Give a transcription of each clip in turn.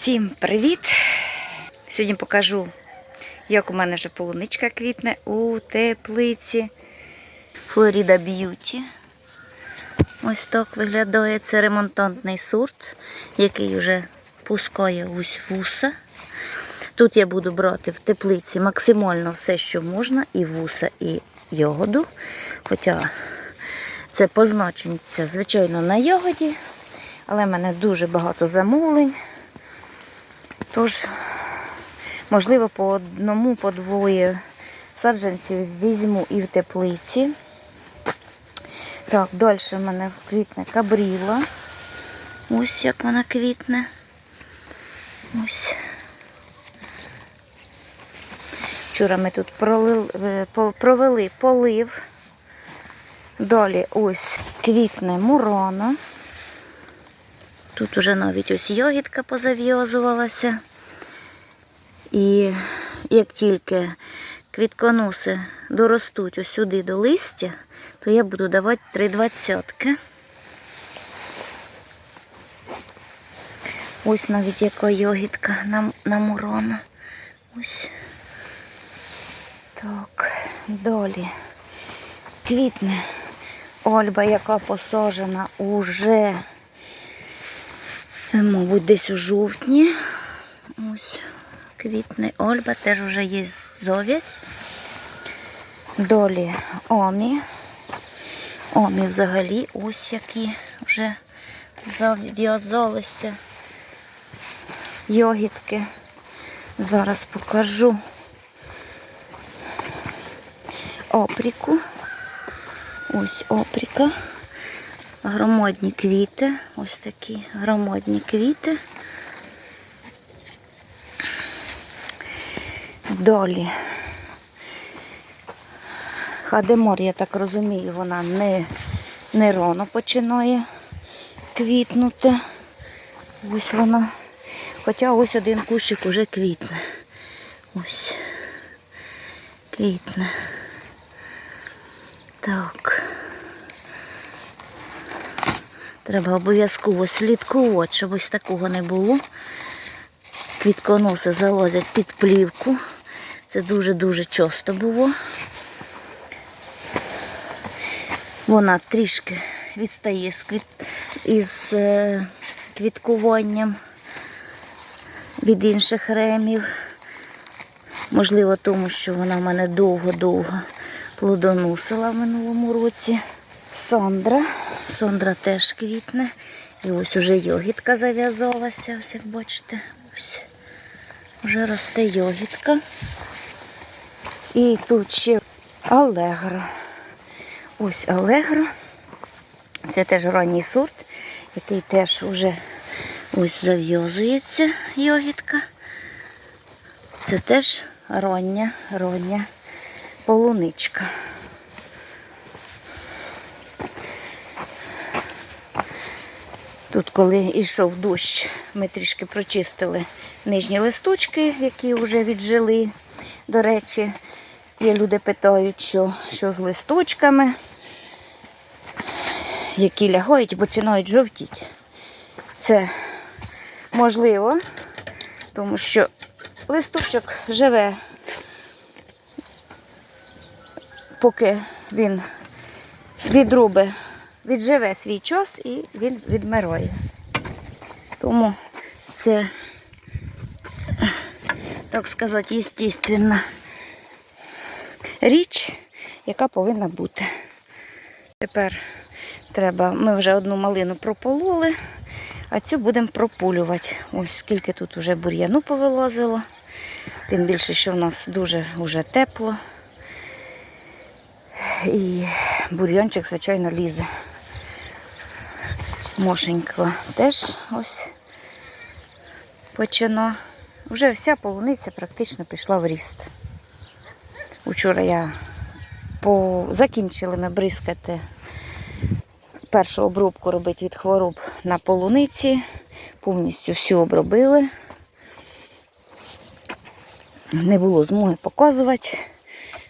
Всім привіт! Сьогодні покажу, як у мене вже полуничка квітне у теплиці. Флоріда Б'юті. Ось так виглядає. Це ремонтантний сорт, який вже пускає ось вуса. Тут я буду брати в теплиці максимально все, що можна, і вуса, і ягоду. Хоча це позначиться, звичайно, на ягоді, але в мене дуже багато замовлень. Тож, можливо, по одному, по двоє саджанців візьму і в теплиці. Так, далі в мене квітне кабріла. Ось як вона квітне. Ось. Вчора ми тут пролили, е, провели полив. Далі ось квітне мурона. Тут уже навіть ось йогітка позав'язувалася. І як тільки квітконоси доростуть ось сюди до листя, то я буду давати три двадцятки. Ось навіть яка йогітка на, на мурона. Ось. Так, далі. Квітне Ольба, яка посажена уже, мабуть, десь у жовтні. Ось квітне Ольба, теж вже є зов'язь. Долі Омі. Омі взагалі ось які вже зав'язалися йогітки. Зараз покажу опріку. Ось опріка. Громадні квіти. Ось такі громадні квіти. Долі. Хадемор, я так розумію, вона не, не рано починає квітнути. Ось вона. Хоча ось один кущик уже квітне. Ось. Квітне. Так. Треба обов'язково слідкувати, щоб ось такого не було. Квітконоси залазять під плівку. Це дуже-дуже часто було. Вона трішки відстає з квіт... із е, квіткуванням від інших ремів. Можливо, тому що вона в мене довго-довго плодоносила в минулому році. Сондра. Сондра теж квітне. І ось уже йогітка зав'язалася, ось як бачите. Ось вже росте йогітка. І тут ще алегро. Ось алегро. Це теж ранній сорт, який теж вже ось зав'язується йогітка. Це теж рання, рання полуничка. Тут, коли йшов дощ, ми трішки прочистили нижні листочки, які вже віджили. До речі, є люди питають, що, що з листочками, які лягають починають жовтіти. Це можливо, тому що листочок живе, поки він відруби, відживе свій час і він відмирає. Тому це, так сказати, естественна річ, яка повинна бути. Тепер треба, ми вже одну малину пропололи, а цю будемо пропулювати. Ось скільки тут вже бур'яну повилазило. Тим більше, що в нас дуже вже тепло. І бур'янчик, звичайно, лізе. Мошенько теж ось почина. Вже вся полуниця практично пішла в ріст. Учора я по... закінчили ми бризкати першу обробку робити від хвороб на полуниці. Повністю всю обробили. Не було змоги показувати,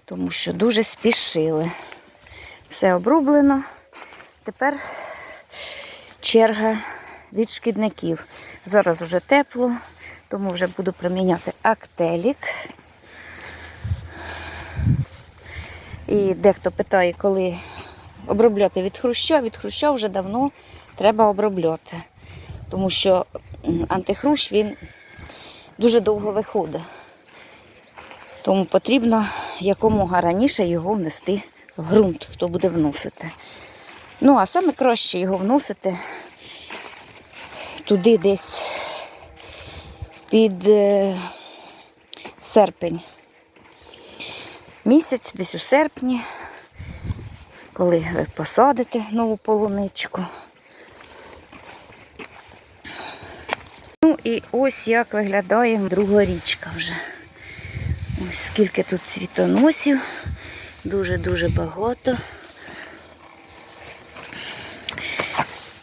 тому що дуже спішили. Все оброблено. Тепер черга від шкідників. Зараз вже тепло, тому вже буду приміняти актелік. І дехто питає, коли обробляти від хруща. Від хруща вже давно треба обробляти. Тому що антихрущ він дуже довго виходить. Тому потрібно якомога раніше його внести в ґрунт, хто буде вносити. Ну, а саме краще його вносити туди десь під е, серпень. Місяць, десь у серпні, коли ви посадите нову полуничку. Ну і ось як виглядає друга річка вже. Ось скільки тут цвітоносів. Дуже-дуже багато.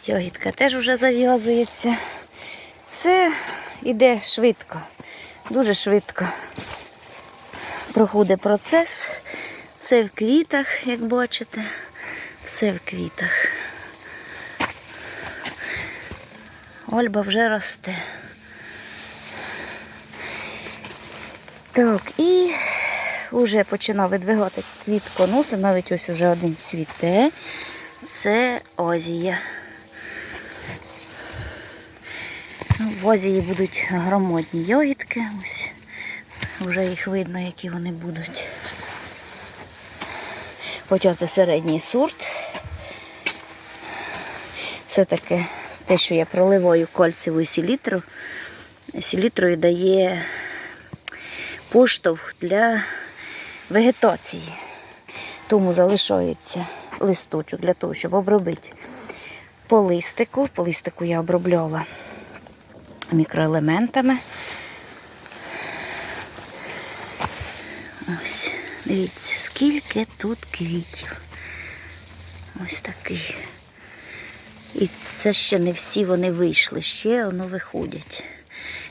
Ягідка теж вже зав'язується. Все йде швидко, дуже швидко проходить процес. Все в квітах, як бачите, все в квітах. Ольба вже росте. Так, і вже починав видвигати квітконоси, навіть ось уже один цвіте. Це озія. Ну, В озії будуть громадні йогітки. Ось вже їх видно, які вони будуть. Хоча це середній сорт. Це таке те, що я проливаю кольцеву селітру. Селітрою дає поштовх для вегетації. Тому залишається листочок для того, щоб обробити по листику. По листику я обробляла мікроелементами. Ось, дивіться, скільки тут квітів. Ось такий. І це ще не всі вони вийшли, ще воно виходять.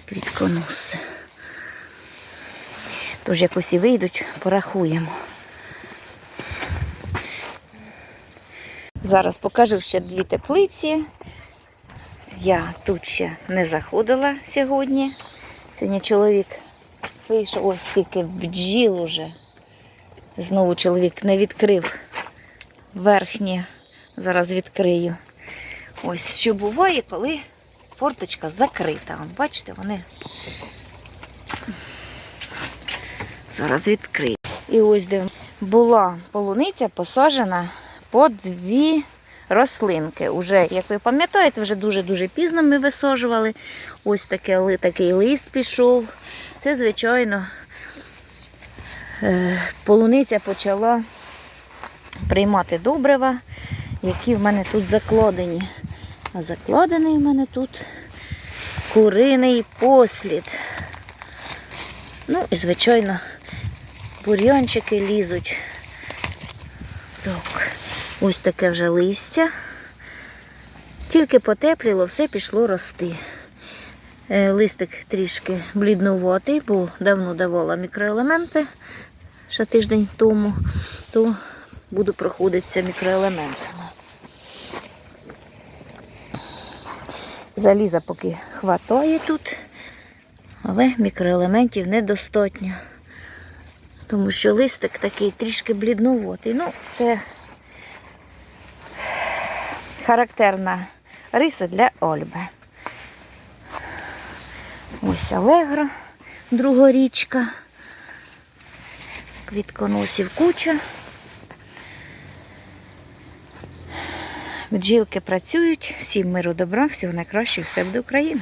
Квітконоси. Тож як усі вийдуть, порахуємо. Зараз покажу ще дві теплиці. Я тут ще не заходила сьогодні. Сьогодні чоловік вийшов ось тільки бджіл уже. Знову чоловік не відкрив верхнє. Зараз відкрию. Ось що буває, коли форточка закрита. Бачите, вони зараз відкрию. І ось де була полуниця посаджена по дві рослинки. Уже, як ви пам'ятаєте, вже дуже-дуже пізно ми висаджували. Ось таке, такий лист пішов. Це, звичайно, е, полуниця почала приймати добрива, які в мене тут закладені. А закладений в мене тут куриний послід. Ну і, звичайно, бур'янчики лізуть. Так, ось таке вже листя. Тільки потепліло, все пішло рости. Е, Листик трішки бліднуватий, бо давно давала мікроелементи ще тиждень тому, то буду проходитися мікроелементами. Заліза поки хватає тут, але мікроелементів недостатньо. Тому що листик такий трішки бліднуватий. Ну, це характерна риса для Ольби. Ось алегра, другорічка, квітконосів куча. Бджілки працюють, всім миру добра, всього найкращого, все буде Україна.